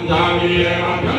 모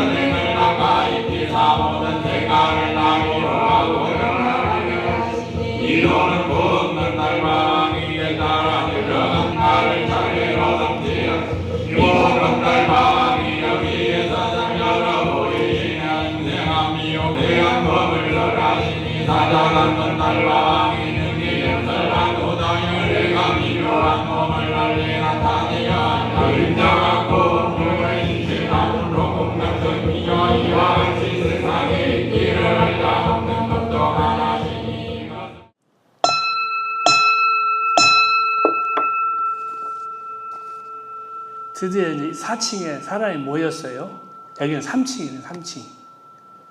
드디어 이제 4층에 사람이 모였어요. 여기는 3층이에요, 3층.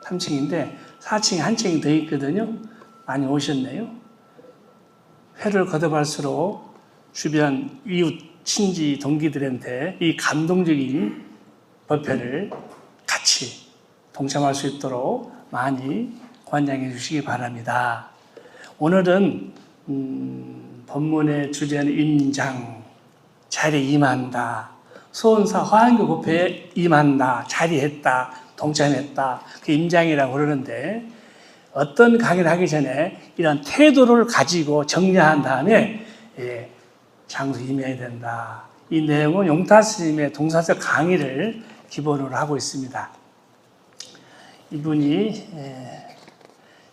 3층인데 4층에 한 층이 더 있거든요. 많이 오셨네요. 회를 거듭할수록 주변 이웃 친지 동기들한테 이 감동적인 법회를 같이 동참할 수 있도록 많이 관장해 주시기 바랍니다. 오늘은 음, 본문의 주제는 임장, 자리에 임한다. 소원사 화환교 법회에 임한다. 자리했다. 동참했다. 그 임장이라고 그러는데 어떤 강의를 하기 전에 이런 태도를 가지고 정리한 다음에 예, 장소 임해야 된다. 이 내용은 용타 스님의 동사서 강의를 기본으로 하고 있습니다. 이분이 예,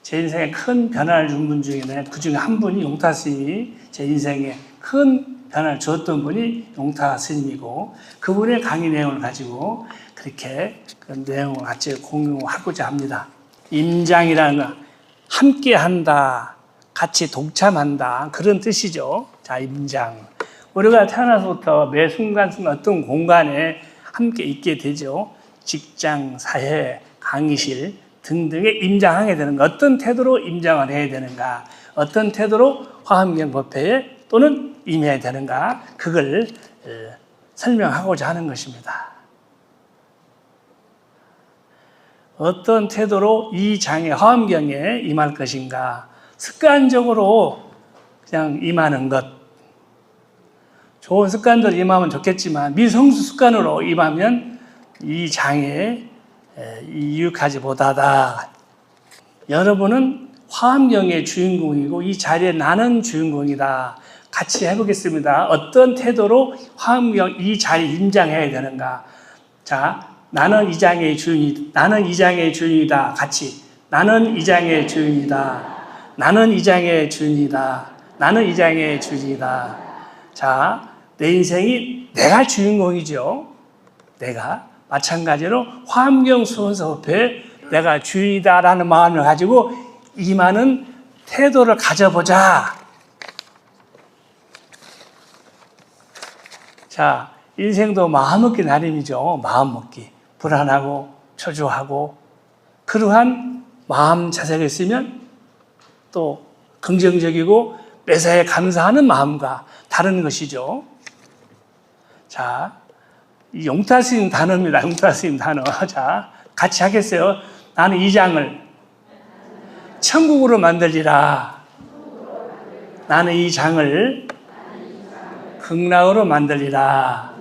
제 인생에 큰 변화를 준 분 중에는 그 중에 한 분이 용타 스님이 제 인생에 큰 변화를 주었던 분이 용타 스님이고 그분의 강의 내용을 가지고 그렇게 그 내용을 같이 공유하고자 합니다. 임장이라는 건 함께 한다, 같이 동참한다 그런 뜻이죠. 자, 임장. 우리가 태어나서부터 매 순간순간 어떤 공간에 함께 있게 되죠. 직장, 사회, 강의실 등등에 임장하게 되는 것. 어떤 태도로 임장을 해야 되는가? 어떤 태도로 화엄경 법회에 또는 임해야 되는가? 그걸 어, 설명하고자 하는 것입니다. 어떤 태도로 이 장의 화엄경에 임할 것인가? 습관적으로 그냥 임하는 것. 좋은 습관대로 임하면 좋겠지만 미성수 습관으로 임하면 이 장에 유익하지 못하다. 여러분은 화엄경의 주인공이고 이 자리에 나는 주인공이다. 같이 해보겠습니다. 어떤 태도로 화엄경 이 자리 임장해야 되는가? 자, 나는 이 장의 주인이, 나는 이 장의 주인이다. 같이. 나는 이 장의 주인이다. 나는 이 장의 주인이다. 나는 이 장의 주인이다. 자, 내 인생이 내가 주인공이죠. 내가 마찬가지로 화엄경 수원서 법회 내가 주인이다라는 마음을 가지고 임하는 태도를 가져보자. 자, 인생도 마음먹기 나름이죠. 마음먹기. 불안하고 초조하고 그러한 마음 자세가 있으면 또 긍정적이고 매사에 감사하는 마음과 다른 것이죠. 자, 이 용타 스님 단어입니다. 용타 스님 단어. 자, 같이 하겠어요. 나는 이 장을 천국으로 만들리라. 나는 이 장을 극락으로 만들리라.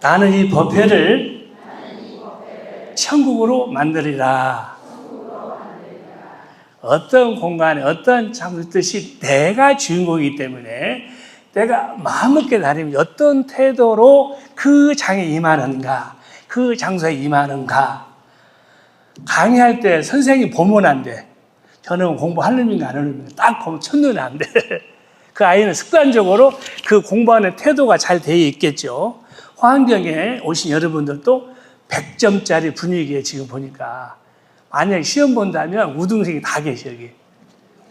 나는 이 법회를 천국으로 만들리라. 어떤 공간에 어떤 장소 뜻이 내가 주인공이기 때문에 내가 마음먹게 나름이 어떤 태도로 그 장에 임하는가, 그 장소에 임하는가. 강의할 때 선생님이 보면 안 돼. 저는 공부할 놈인가 안 놈인가 딱 보면 첫눈에 안 돼. 그 아이는 습관적으로 그 공부하는 태도가 잘 되어 있겠죠. 화환경에 오신 여러분들도 100점짜리 분위기에 지금 보니까 만약에 시험 본다면 우등생이 다 계셔, 여기.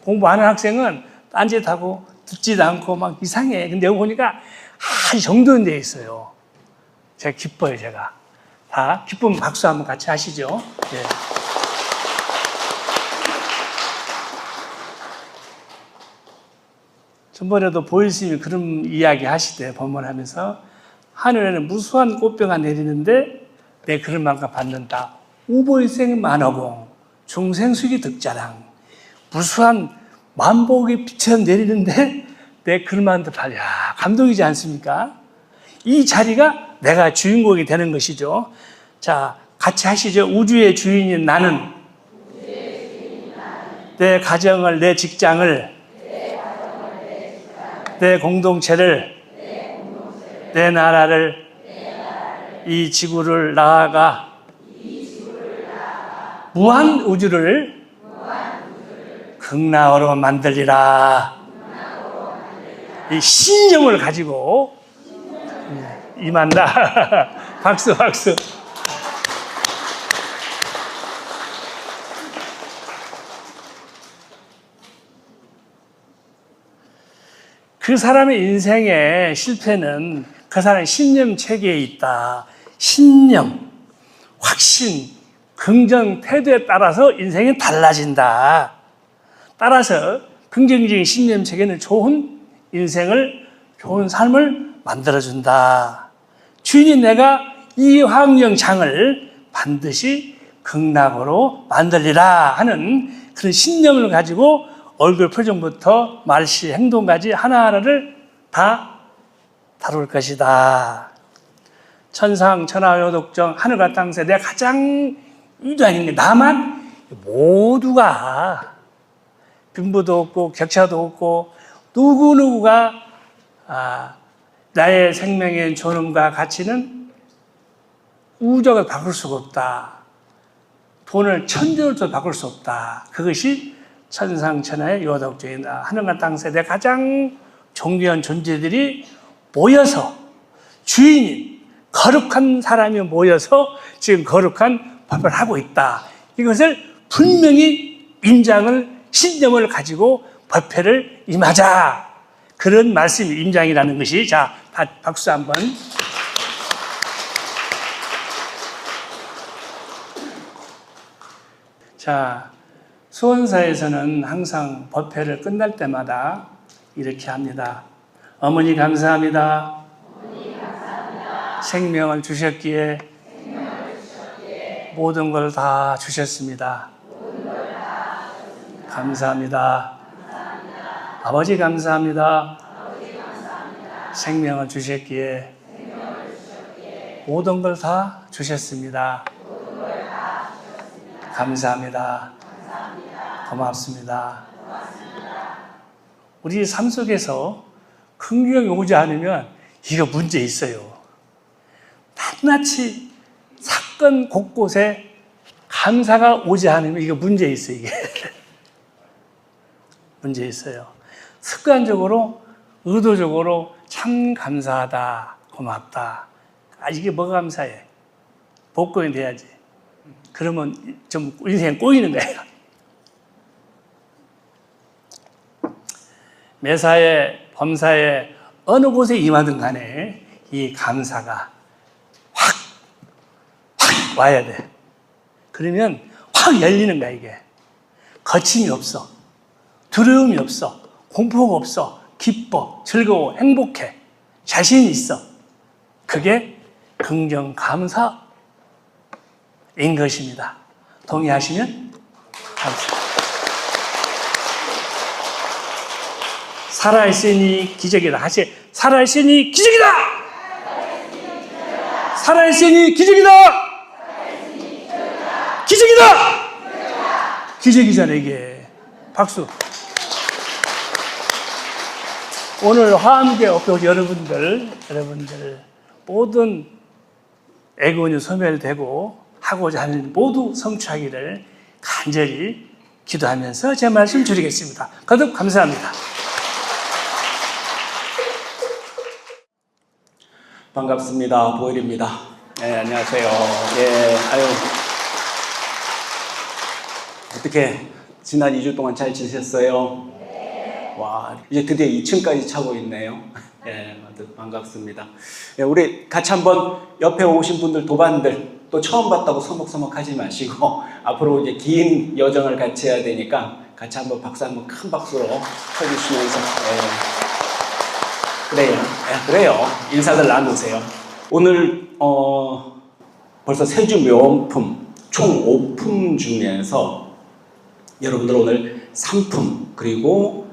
공부 하는 학생은 딴짓하고 듣지도 않고 막 이상해. 근데 여기 보니까 아, 정돈되어 있어요. 제가 기뻐요, 제가. 다 기쁨 박수 한번 같이 하시죠. 네. 전번에도 보일스님이 그런 이야기 하시대, 법문하면서. 하늘에는 무수한 꽃병가 내리는데 내 그런 만큼 받는다. 우보일생 만어공, 중생수기 득자랑. 무수한 만복이 비쳐 내리는데 내 글만 더 받, 야, 감동이지 않습니까? 이 자리가 내가 주인공이 되는 것이죠. 자, 같이 하시죠. 우주의 주인인 나는 내 가정을, 내 직장을, 내 공동체를, 내 나라를, 이 지구를 나아가 무한 우주를 극락으로 만들리라. 이 신념을 가지고 임한다. 박수, 박수. 그 사람의 인생의 실패는 그 사람의 신념 체계에 있다. 신념, 확신, 긍정 태도에 따라서 인생이 달라진다. 따라서 긍정적인 신념 체계는 좋은 인생을, 좋은 삶을 만들어준다. 주인이 내가 이 환경장을 반드시 극락으로 만들리라 하는 그런 신념을 가지고 얼굴 표정부터 말씨, 행동까지 하나하나를 다 다룰 것이다. 천상, 천하, 요독정, 하늘과 땅새 내가 가장 게 나만 모두가 빈부도 없고 격차도 없고 누구누구가 아, 나의 생명의 존엄과 가치는 우적을 바꿀 수가 없다. 돈을 천조를 바꿀 수 없다. 그것이 천상천하의 요독적이다. 하늘과 땅새 내 가장 존귀한 존재들이 모여서 주인인 거룩한 사람이 모여서 지금 거룩한 법을 하고 있다. 이것을 분명히 임장을 신념을 가지고 법회를 임하자. 그런 말씀이 임장이라는 것이 자다 박수 한번. 자 수원사에서는 항상 법회를 끝날 때마다 이렇게 합니다. 어머니 감사합니다. 생명을 주셨기에 모든 걸 다 주셨습니다. 감사합니다. 아버지 감사합니다. 생명을 주셨기에 모든 걸 다 주셨습니다. 감사합니다. 고맙습니다. 우리 삶 속에서 긍정이 오지 않으면 이거 문제 있어요. 낱낱이 사건 곳곳에 감사가 오지 않으면 이거 문제 있어 이게 문제 있어요. 습관적으로 의도적으로 참 감사하다 고맙다 아 이게 뭐가 감사해 복권이 돼야지 그러면 좀 인생 꼬이는 거예요. 매사에 범사에 어느 곳에 임하든 간에 이 감사가 확, 확 와야 돼. 그러면 확 열리는 거야, 이게. 거침이 없어. 두려움이 없어. 공포가 없어. 기뻐, 즐거워, 행복해. 자신이 있어. 그게 긍정 감사인 것입니다. 동의하시면 감사. 살아있으니 기적이다. 하시 살아있으니 기적이다. 살아있으니 기적이다. 기적이다. 기적이잖아 이게. 박수. 오늘 엎여 여러분들, 여러분들 모든 애군이 소멸되고 하고자 하는 모두 성취하기를 간절히 기도하면서 제 말씀 드리겠습니다. 거듭 감사합니다. 반갑습니다. 보일입니다. 네, 안녕하세요. 예, 아유. 어떻게 지난 2주 동안 잘 지내셨어요? 와, 이제 드디어 2층까지 차고 있네요. 예, 반갑습니다. 예, 우리 같이 한번 옆에 오신 분들, 도반들, 또 처음 봤다고 서먹서먹 하지 마시고, 앞으로 이제 긴 여정을 같이 해야 되니까, 같이 한번 박수 한번 큰 박수로 쳐주시면서, 예. 그래요. 예, 그래요. 인사들 나누세요. 오늘 어, 벌써 세주 명품 총 5품 중에서 여러분들 오늘 3품 그리고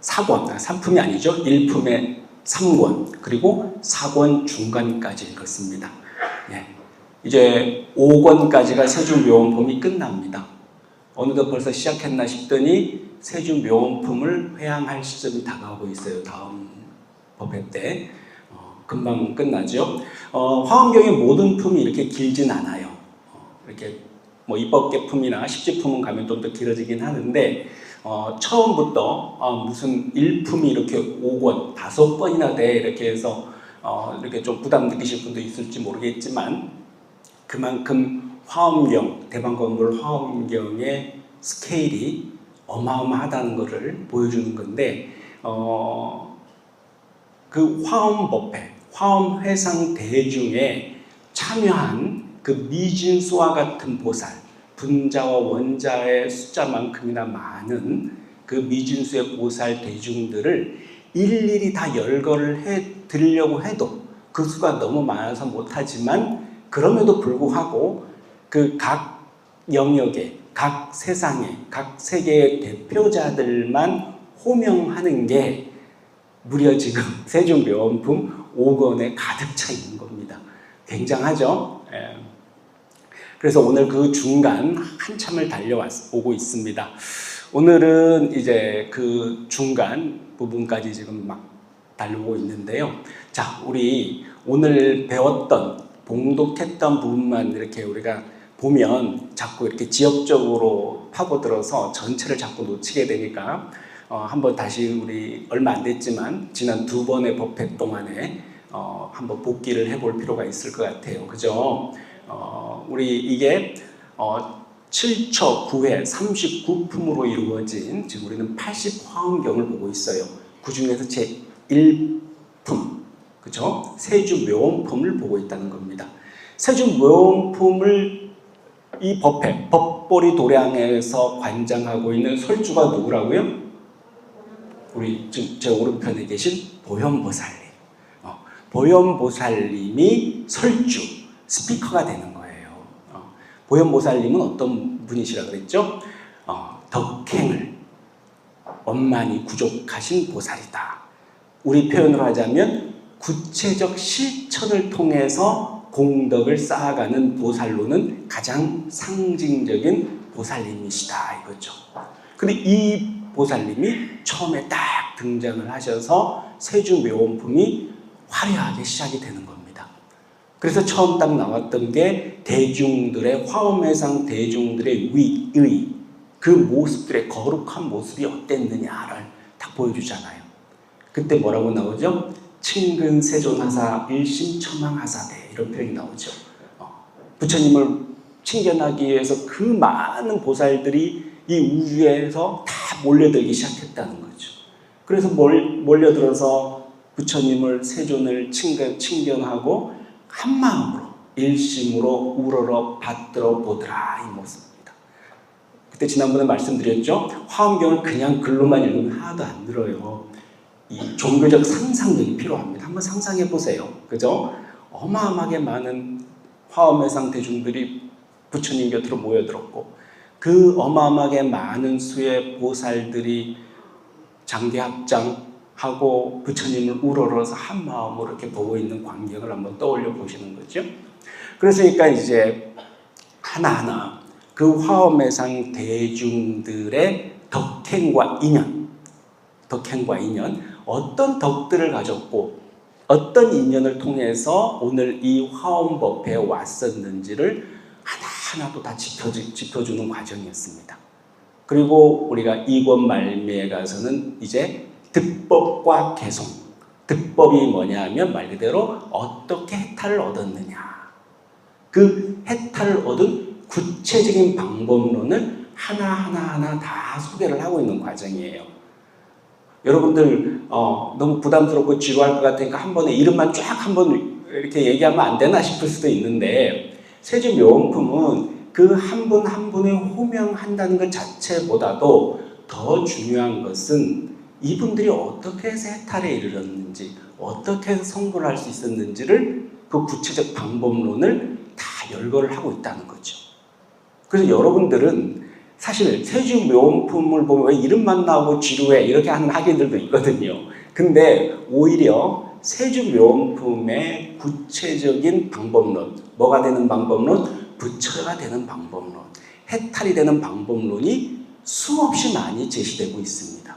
사권, 아, 3품이 아니죠. 1품에 3권 그리고 4권 중간까지 읽었습니다. 예. 이제 5권까지가 세주묘원품이 끝납니다. 어느덧 벌써 시작했나 싶더니 세주묘원품을 회항할 시점이 다가오고 있어요. 다음 법회 때 어, 금방 끝나죠. 어, 화엄경의 모든 품이 이렇게 길진 않아요. 어, 이렇게 뭐 입법계품이나 십지품은 가면 좀 더 길어지긴 하는데 어, 처음부터 어, 무슨 일품이 이렇게 5권, 다섯 권이나 돼 이렇게 해서 어, 이렇게 좀 부담 느끼실 분도 있을지 모르겠지만 그만큼 화엄경, 대방건물 화엄경의 스케일이 어마어마하다는 것을 보여주는 건데 어, 그 화엄법회, 화엄회상 대중에 참여한 그 미진수와 같은 보살, 분자와 원자의 숫자만큼이나 많은 그 미진수의 보살 대중들을 일일이 다 열거를 해 드리려고 해도 그 수가 너무 많아서 못하지만 그럼에도 불구하고 그 각 영역에 각 세상에 각 세계의 대표자들만 호명하는 게 무려 지금 세종묘원품 5권에 가득 차 있는 겁니다. 굉장하죠? 예. 그래서 오늘 그 중간 한참을 달려오고 있습니다. 오늘은 이제 그 중간 부분까지 지금 막 달려오고 있는데요. 자, 우리 오늘 배웠던 봉독했던 부분만 이렇게 우리가 보면 자꾸 이렇게 지역적으로 파고들어서 전체를 자꾸 놓치게 되니까 어, 한번 다시 우리 얼마 안 됐지만 지난 두 번의 법회 동안에 어, 한번 복기를 해볼 필요가 있을 것 같아요. 그죠? 어, 우리 이게 어, 7처 9회 39품으로 이루어진 지금 우리는 80화음경을 보고 있어요. 그 중에서 제 1품, 그죠? 세주 묘원품을 보고 있다는 겁니다. 세주 묘원품을 이 법회, 법보리 도량에서 관장하고 있는 설주가 누구라고요? 우리 지금 제 오른편에 계신 보현보살님. 어, 보현보살님이 설주, 스피커가 되는 거예요. 어, 보현보살님은 어떤 분이시라 그랬죠? 어, 덕행을 원만히 구족하신 보살이다. 우리 표현으로 하자면 구체적 실천을 통해서 공덕을 쌓아가는 보살로는 가장 상징적인 보살님이시다 이거죠. 근데 이 보살님이 처음에 딱 등장을 하셔서 세주 묘원품이 화려하게 시작이 되는 겁니다. 그래서 처음 딱 나왔던 게 대중들의 화엄회상 대중들의 위의 그 모습들의 거룩한 모습이 어땠느냐를 딱 보여주잖아요. 그때 뭐라고 나오죠? 친근 세존하사 일심첨왕하사대 이런 표현이 나오죠. 어, 부처님을 친견하기 위해서 그 많은 보살들이 이 우주에서 다 몰려들기 시작했다는 거죠. 그래서 몰, 몰려들어서 부처님을 세존을 친견, 친견하고 한 마음으로 일심으로 우러러 받들어 보더라 이 모습입니다. 그때 지난번에 말씀드렸죠. 화엄경을 그냥 글로만 읽으면 하나도 안 들어요. 이 종교적 상상력이 필요합니다. 한번 상상해 보세요. 그죠? 어마어마하게 많은 화엄회상 대중들이 부처님 곁으로 모여들었고 그 어마어마하게 많은 수의 보살들이 장대합장하고 부처님을 우러러서 한 마음으로 이렇게 보고 있는 광경을 한번 떠올려 보시는 거죠. 그러니까 이제 하나하나 그 화엄회상 대중들의 덕행과 인연, 덕행과 인연, 어떤 덕들을 가졌고 어떤 인연을 통해서 오늘 이 화엄법회에 왔었는지를 하나하나도 다 짚어주, 짚어주는 과정이었습니다. 그리고 우리가 이권 말미에 가서는 이제 득법과 개송. 득법이 뭐냐 하말 그대로 어떻게 해탈을 얻었느냐. 그 해탈을 얻은 구체적인 방법론을 하나하나하나 다 소개를 하고 있는 과정이에요. 여러분들 어, 너무 부담스럽고 지루할 것 같으니까 한 번에 이름만 쫙 한 번 이렇게 얘기하면 안 되나 싶을 수도 있는데 세집 요원품은 그 한분한 분을 호명한다는 것 자체보다도 더 중요한 것은 이분들이 어떻게 해서 해탈에 이르렀는지 어떻게 해서 성불을 할수 있었는지를 그 구체적 방법론을 다 열거를 하고 있다는 거죠. 그래서 여러분들은 사실 세주 명품을 보면 왜 이름만 나오고 지루해 이렇게 하는 학인들도 있거든요. 근데 오히려 세주 명품의 구체적인 방법론, 뭐가 되는 방법론, 부처가 되는 방법론, 해탈이 되는 방법론이 수없이 많이 제시되고 있습니다.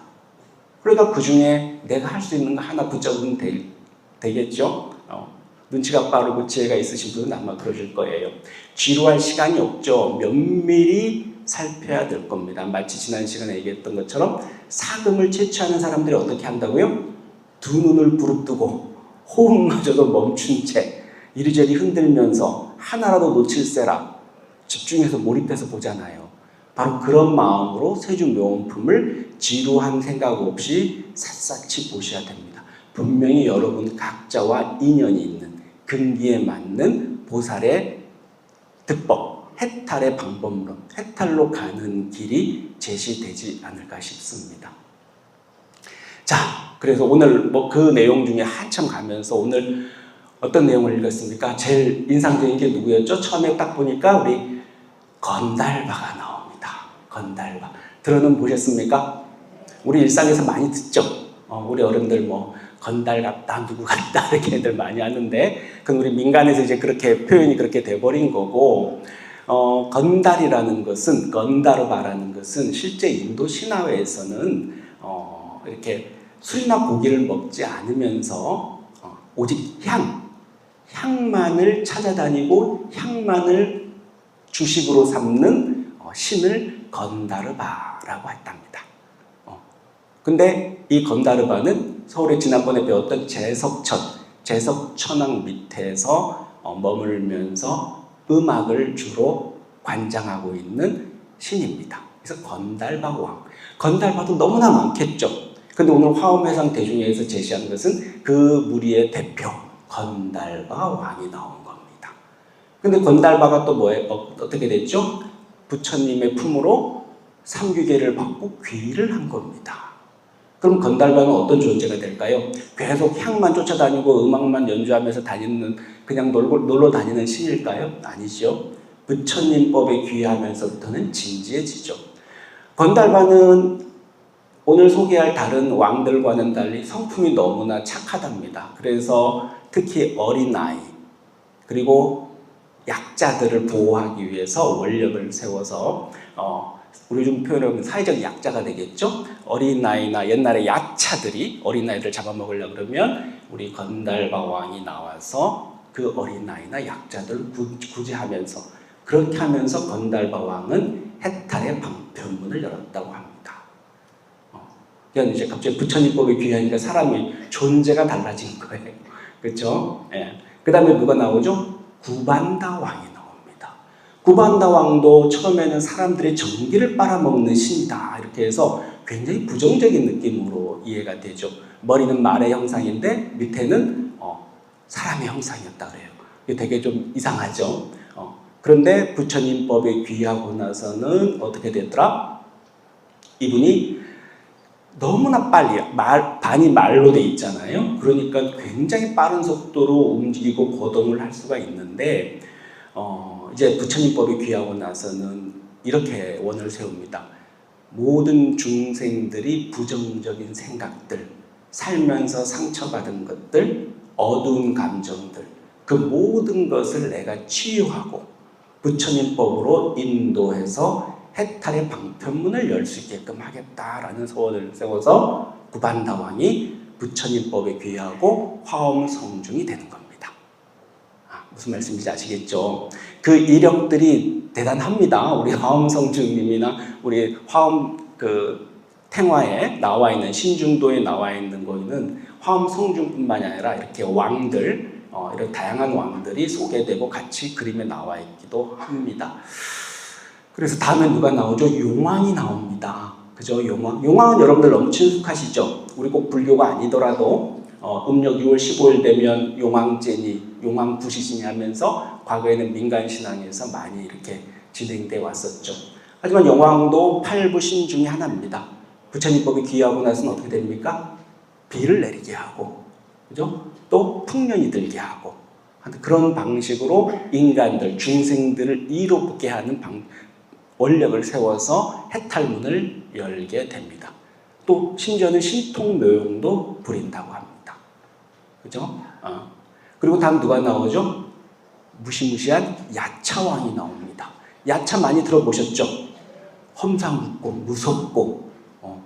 그러니까 그 중에 내가 할 수 있는 거 하나 붙잡으면 되, 되겠죠? 어, 눈치가 빠르고 지혜가 있으신 분은 아마 그러실 거예요. 지루할 시간이 없죠. 면밀히 살펴야 될 겁니다. 마치 지난 시간에 얘기했던 것처럼 사금을 채취하는 사람들이 어떻게 한다고요? 두 눈을 부릅뜨고 호흡마저도 멈춘 채 이리저리 흔들면서 하나라도 놓칠세라 집중해서 몰입해서 보잖아요. 바로 그런 마음으로 세주 명품을 지루한 생각 없이 샅샅이 보셔야 됩니다. 분명히 여러분 각자와 인연이 있는 근기에 맞는 보살의 득법, 해탈의 방법론, 해탈로 가는 길이 제시되지 않을까 싶습니다. 자, 그래서 오늘 뭐 그 내용 중에 한참 가면서 오늘 어떤 내용을 읽었습니까? 제일 인상적인 게 누구였죠? 처음에 딱 보니까 우리 건달바가 나옵니다. 건달바. 들어는 보셨습니까? 우리 일상에서 많이 듣죠? 어, 우리 어른들 뭐 건달 같다, 누구 같다 이렇게 애들 많이 하는데 그건 우리 민간에서 이제 그렇게 표현이 그렇게 돼버린 거고 어, 건달이라는 것은 건다르바라는 것은 실제 인도 신화에서는 어, 이렇게 술이나 고기를 먹지 않으면서 어, 오직 향, 향만을 찾아다니고 향만을 주식으로 삼는 어, 신을 건다르바라고 했답니다. 어, 근데 이 건다르바는 서울에 지난번에 배웠던 제석천, 제석천왕 밑에서 어, 머물면서 음악을 주로 관장하고 있는 신입니다. 그래서 건달바 왕. 건달바도 너무나 많겠죠. 근데 오늘 화엄회상 대중회에서 제시한 것은 그 무리의 대표 건달바 왕이 나온 겁니다. 근데 건달바가 또 뭐에 어, 어떻게 됐죠? 부처님의 품으로 삼규계를 받고 귀를 한 겁니다. 그럼 건달바는 어떤 존재가 될까요? 계속 향만 쫓아다니고 음악만 연주하면서 다니는 그냥 놀고, 놀러 다니는 신일까요? 아니죠. 부처님법에 귀하면서부터는 진지해지죠. 건달바는 오늘 소개할 다른 왕들과는 달리 성품이 너무나 착하답니다. 그래서 특히 어린아이 그리고 약자들을 보호하기 위해서 원력을 세워서 어, 우리 좀 표현하면 사회적 약자가 되겠죠. 어린아이나 옛날에 약차들이 어린아이들 잡아먹으려 그러면 우리 건달바 왕이 나와서 그 어린아이나 약자들을 구, 구제하면서 그렇게 하면서 건달바 왕은 해탈의 방편문을 열었다고 합니다. 어, 그러니까 이제 갑자기 부처님법에 귀하니까 사람이 존재가 달라진 거예요. 그렇죠? 예. 그 다음에 누가 나오죠? 구반다 왕이 나옵니다. 구반다 왕도 처음에는 사람들의 정기를 빨아먹는 신이다. 이렇게 해서 굉장히 부정적인 느낌으로 이해가 되죠. 머리는 말의 형상인데 밑에는 어, 사람의 형상이었다 그래요. 되게 좀 이상하죠. 어, 그런데 부처님법에 귀하고 나서는 어떻게 됐더라? 이분이 너무나 빨리 말 반이 말로 돼 있잖아요. 그러니까 굉장히 빠른 속도로 움직이고 거동을 할 수가 있는데 어, 이제 부처님법이 귀하고 나서는 이렇게 원을 세웁니다. 모든 중생들이 부정적인 생각들, 살면서 상처받은 것들, 어두운 감정들, 그 모든 것을 내가 치유하고 부처님법으로 인도해서 해탈의 방편문을 열 수 있게끔 하겠다라는 소원을 세워서 구반다 왕이 부처님법에 귀하고 화엄 성중이 되는 겁니다. 아, 무슨 말씀인지 아시겠죠? 그 이력들이 대단합니다. 우리 화엄 성중님이나 우리 화엄 그 탱화에 나와 있는 신중도에 나와 있는 거는 화엄 성중뿐만이 아니라 이렇게 왕들 어, 이런 다양한 왕들이 소개되고 같이 그림에 나와 있기도 합니다. 그래서 다음에 누가 나오죠? 용왕이 나옵니다. 그죠? 용왕. 용왕은 여러분들 너무 친숙하시죠? 우리 꼭 불교가 아니더라도 어, 음력 6월 15일 되면 용왕제니, 용왕부시신이 하면서 과거에는 민간 신앙에서 많이 이렇게 진행돼 왔었죠. 하지만 용왕도 팔부신 중에 하나입니다. 부처님법이 귀하고 나서는 어떻게 됩니까? 비를 내리게 하고, 그죠? 또 풍년이 들게 하고, 그런 방식으로 인간들, 중생들을 이롭게 하는 방, 원력을 세워서 해탈문을 열게 됩니다. 또 심지어는 신통묘용도 부린다고 합니다. 그죠? 어. 그리고 다음 누가 나오죠? 무시무시한 야차왕이 나옵니다. 야차 많이 들어보셨죠? 험상궂고 무섭고 어,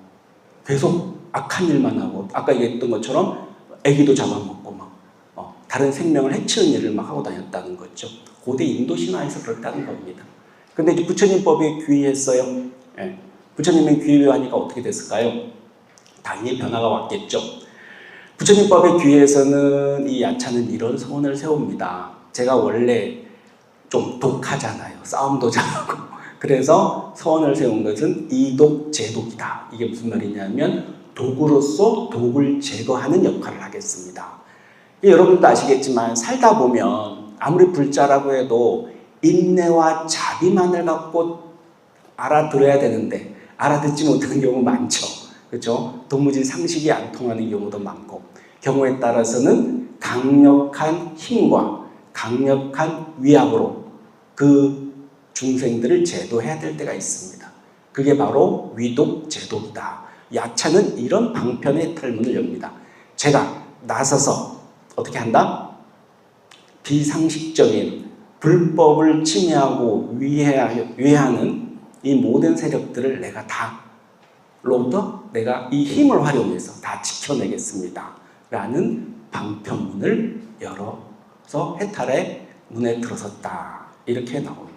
계속 악한 일만 하고 아까 얘기했던 것처럼 아기도 잡아먹고 막 어, 다른 생명을 해치는 일을 막 하고 다녔다는 거죠. 고대 인도 신화에서 그렇다는 겁니다. 근데 이제 부처님 법에 귀의했어요. 예. 부처님의 귀의하니까 어떻게 됐을까요? 당연히 변화가 왔겠죠. 부처님 법에 귀의해서는 이 야차는 이런 소원을 세웁니다. 제가 원래 좀 독하잖아요. 싸움도 잘하고. 그래서 서원을 세운 것은 이독 제독이다. 이게 무슨 말이냐면 독으로서 독을 제거하는 역할을 하겠습니다. 여러분도 아시겠지만 살다 보면 아무리 불자라고 해도 인내와 자비만을 갖고 알아들어야 되는데 알아듣지 못하는 경우 많죠. 그렇죠? 도무지 상식이 안 통하는 경우도 많고 경우에 따라서는 강력한 힘과 강력한 위압으로 그 중생들을 제도해야 될 때가 있습니다. 그게 바로 위독 제도이다. 야차는 이런 방편의 탈문을 엽니다. 제가 나서서 어떻게 한다? 비상식적인 불법을 침해하고 위해, 위해하는 이 모든 세력들을 내가 다 로부터 내가 이 힘을 활용해서 다 지켜내겠습니다. 라는 방편문을 열어서 해탈의 문에 들어섰다. 이렇게 나옵니다.